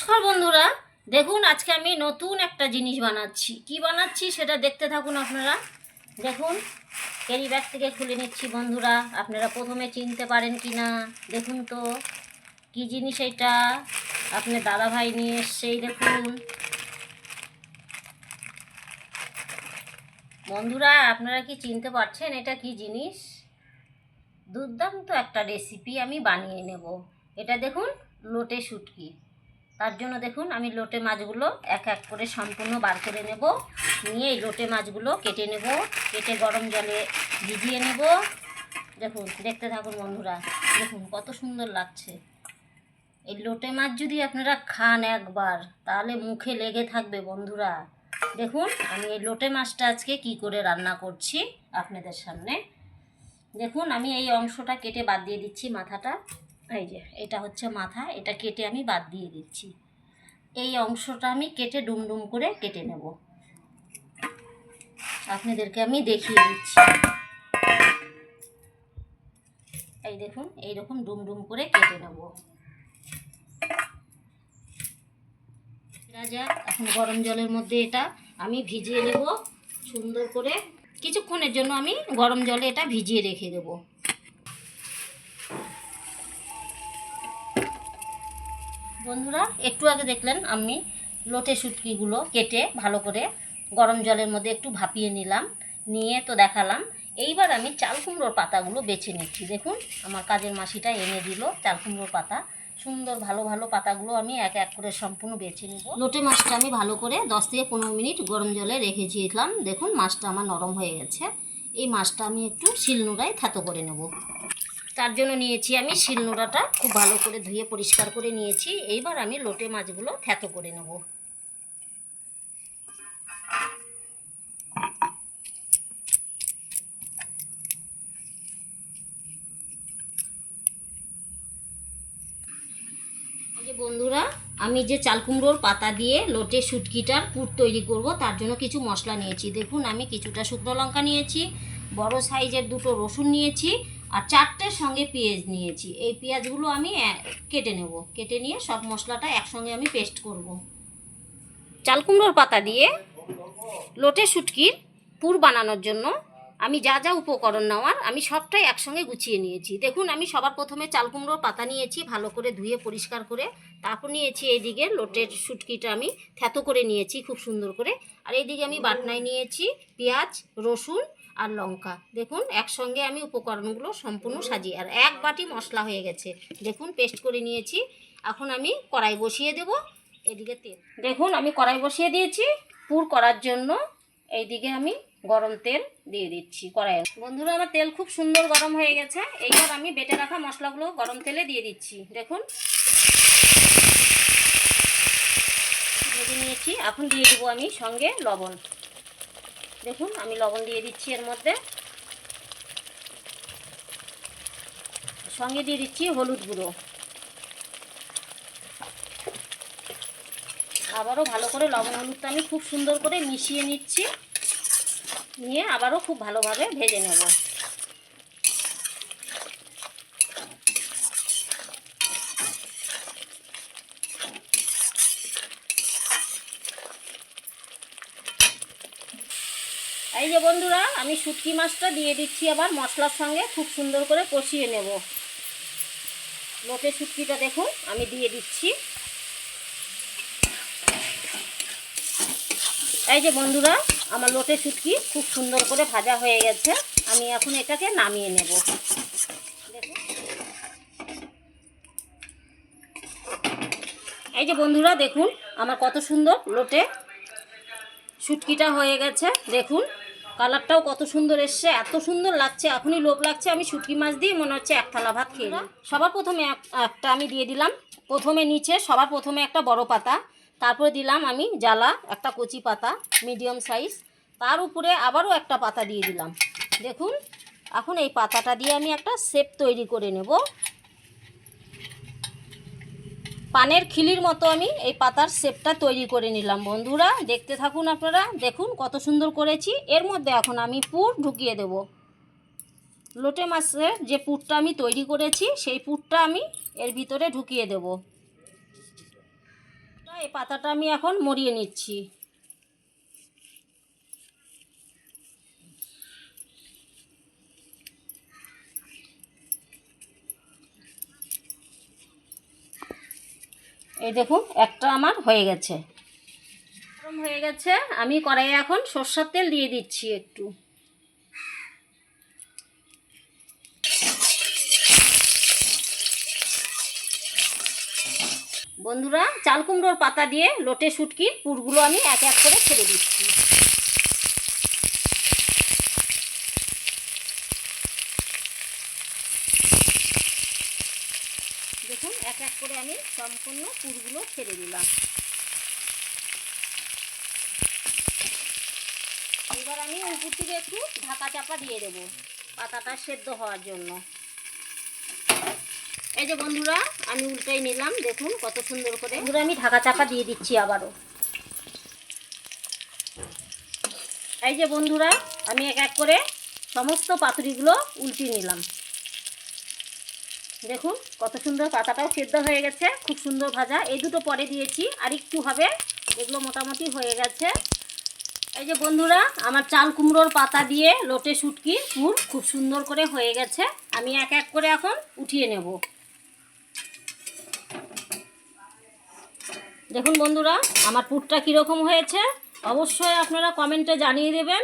নমস্কার বন্ধুরা, দেখুন, আজকে আমি নতুন একটা জিনিস বানাচ্ছি। কি বানাচ্ছি সেটা দেখতে থাকুন আপনারা। দেখুন ক্যারি ব্যাগ থেকে খুলে নিচ্ছি বন্ধুরা। আপনারা প্রথমে চিনতে পারেন কি না দেখুন তো, কি জিনিস এটা? আপনার দাদাভাই নিয়ে এসছেই দেখুন। বন্ধুরা, আপনারা কি চিনতে পারছেন এটা কি জিনিস? দুর্দান্ত একটা রেসিপি আমি বানিয়ে নেব। এটা দেখুন, লোটে শুটকি। তার জন্য দেখুন আমি লোটে মাছগুলো এক এক করে সম্পূর্ণ বার করে নেব। নিয়ে এই লোটে মাছগুলো কেটে নেব। কেটে গরম জলে ভিজিয়ে নেব। দেখুন, দেখতে থাকুন বন্ধুরা, দেখুন কত সুন্দর লাগছে। এই লোটে মাছ যদি আপনারা খান একবার, তাহলে মুখে লেগে থাকবে বন্ধুরা। দেখুন, আমি এই লোটে মাছটা আজকে কি করে রান্না করছি আপনাদের সামনে। দেখুন, আমি এই অংশটা কেটে বাদ দিয়ে দিচ্ছি মাথাটা। এই যে, এটা হচ্ছে মাথা, এটা কেটে আমি বাদ দিয়ে দিচ্ছি। এই অংশটা আমি কেটে ডুম ডুম করে কেটে নেব। আপনাদেরকে আমি দেখিয়ে দিচ্ছি। এই দেখুন, এইরকম ডুম ডুম করে কেটে নেব। রাজা এখন গরম জলের মধ্যে এটা আমি ভিজিয়ে নেব। সুন্দর করে কিছুক্ষণের জন্য আমি গরম জলে এটা ভিজিয়ে রেখে দেবো। বন্ধুরা, একটু আগে দেখলেন আমি লোটে শুটকিগুলো কেটে ভালো করে গরম জলের মধ্যে একটু ভাপিয়ে নিলাম, নিয়ে তো দেখালাম। এইবার আমি চাল কুমড়োর পাতাগুলো বেছে নিচ্ছি। দেখুন, আমার কাজের মাসিটা এনে দিল চাল কুমড়োর পাতা। সুন্দর ভালো ভালো পাতাগুলো আমি এক এক করে সম্পূর্ণ বেছে নিব। লোটে মাছটা আমি ভালো করে দশ থেকে পনেরো মিনিট গরম জলে রেখেছিলাম দেখুন, মাছটা আমার নরম হয়ে গেছে। এই মাছটা আমি একটু শিলনোড়ায় থাতো করে নেব। তার জন্য নিয়েছি আমি শিলনোড়াটা খুব ভালো করে ধুয়ে পরিষ্কার করে নিয়েছি। এইবার আমি লোটে মাছগুলো থেতো করে নেব। বন্ধুরা, আমি যে চালকুমড়োর পাতা দিয়ে লোটে শুটকিটার পুর তৈরি করব, তার জন্য কিছু মশলা নিয়েছি। দেখুন, আমি কিছুটা শুকনো লঙ্কা নিয়েছি, বড় সাইজের দুটো রসুন নিয়েছি আর চারটের সঙ্গে পেঁয়াজ নিয়েছি। এই পেঁয়াজগুলো আমি কেটে নেব। কেটে নিয়ে সব মশলাটা একসঙ্গে আমি পেস্ট করব। চাল কুমড়োর পাতা দিয়ে লোটে শুটকির পুর বানানোর জন্য আমি যা যা উপকরণ নেওয়ার আমি সবটাই একসঙ্গে গুছিয়ে নিয়েছি। দেখুন, আমি সবার প্রথমে চাল কুমড়োর পাতা নিয়েছি, ভালো করে ধুয়ে পরিষ্কার করে তারপর নিয়েছি এইদিকে লোটের শুটকিটা আমি থ্যাতো করে নিয়েছি খুব সুন্দর করে। আর এইদিকে আমি বাটনায় নিয়েছি পেঁয়াজ, রসুন আর লঙ্কা। দেখুন, একসঙ্গে আমি উপকরণগুলো সম্পূর্ণ সাজিয়ে, আর এক বাটি মশলা হয়ে গেছে। দেখুন, পেস্ট করে নিয়েছি। এখন আমি কড়াই বসিয়ে দেব। এদিকে তেল। দেখুন, আমি কড়াই বসিয়ে দিয়েছি। পুর করার জন্য এইদিকে আমি গরম তেল দিয়ে দিচ্ছি কড়াইয়ে। বন্ধুরা, আমার তেল খুব সুন্দর গরম হয়ে গেছে। এইবার আমি বেটে রাখা মশলাগুলো গরম তেলে দিয়ে দিচ্ছি। দেখুন। ভেজে নিয়েছি। এখন দিয়ে দেবো আমি সঙ্গে লবণ। দেখুন, আমি লবণ দিয়ে দিচ্ছি এর মধ্যে। সঙ্গে দিয়ে দিচ্ছি হলুদ গুঁড়ো। আবারও ভালো করে লবণ হলুদটা আমি খুব সুন্দর করে মিশিয়ে নিচ্ছি। নিয়ে আবারও খুব ভালোভাবে ভেজে নেব। এই যে বন্ধুরা, আমি শুটকি মাছটা দিয়ে দিচ্ছি আবার মশলার সঙ্গে খুব সুন্দর করে কষিয়ে নেব। লোটে শুটকিটা দেখুন, আমি দিয়ে দিচ্ছি। এই যে বন্ধুরা, আমার লোটে শুটকি খুব সুন্দর করে ভাজা হয়ে গেছে। আমি এখন এটাকে নামিয়ে নেব। এই যে বন্ধুরা, দেখুন, আমার কত সুন্দর লোটে শুটকিটা হয়ে গেছে। দেখুন কালারটাও কত সুন্দর এসছে, এত সুন্দর লাগছে, এখনই লোভ লাগছে, আমি শুটকি মাছ দিয়ে মনে হচ্ছে এক থালা ভাত খেয়ে। সবার প্রথমে একটা আমি দিয়ে দিলাম, প্রথমে নিচে সবার প্রথমে একটা বড় পাতা, তারপরে দিলাম আমি জ্বালা, একটা কচি পাতা মিডিয়াম সাইজ তার উপরে আবারও একটা পাতা দিয়ে দিলাম দেখুন, এখন এই পাতাটা দিয়ে আমি একটা শেপ তৈরি করে নেব পানের খিলির মতো আমি এই পাতার শেপটা তৈরি করে নিলাম, বন্ধুরা। দেখতে থাকুন আপনারা, দেখুন কত সুন্দর করেছি। এর মধ্যে এখন আমি পুর ঢুকিয়ে দেব। লোটে মাছের যে পুরটা আমি তৈরি করেছি, সেই পুরটা আমি এর ভিতরে ঢুকিয়ে দেব। এই পাতাটা আমি এখন মরিয়ে নিচ্ছি। এই দেখুন, একটা আমার হয়ে গেছে। গরম হয়ে গেছে। আমি কড়াইয়ে এখন সর্ষার তেল দিয়ে দিচ্ছি একটু। বন্ধুরা, চাল কুমড়োর পাতা দিয়ে লোটে শুটকি পুরগুলো আমি এক এক করে ছেড়ে দিচ্ছি। দেখুন এক এক করে আমি সম্পূর্ণ পুরগুলো ছেড়ে দিলাম। এবার আমি উপর থেকে একটু ঢাকা চাপা দিয়ে দেবো পাতাটা সেদ্ধ হওয়ার জন্য। এই যে বন্ধুরা আমি উল্টাই নিলাম দেখুন কত সুন্দর করে। বন্ধুরা আমি ঢাকা চাপা দিয়ে দিচ্ছি আবারও। এই যে বন্ধুরা আমি এক এক করে সমস্ত পাতুরিগুলো উল্টিয়ে নিলাম। দেখুন, কত সুন্দর পাতাটাও সেদ্ধ হয়ে গেছে, খুব সুন্দর ভাজা। এই দুটো পরে দিয়েছি, আর একটু হবে এগুলো মোটামুটি হয়ে গেছে। এই যে বন্ধুরা, আমার চাল কুমড়োর পাতা দিয়ে লোটে শুটকি পুর খুব সুন্দর করে হয়ে গেছে। আমি এক এক করে এখন উঠিয়ে নেব। দেখুন বন্ধুরা, আমার পুরটা কীরকম হয়েছে, অবশ্যই আপনারা কমেন্টে জানিয়ে দেবেন।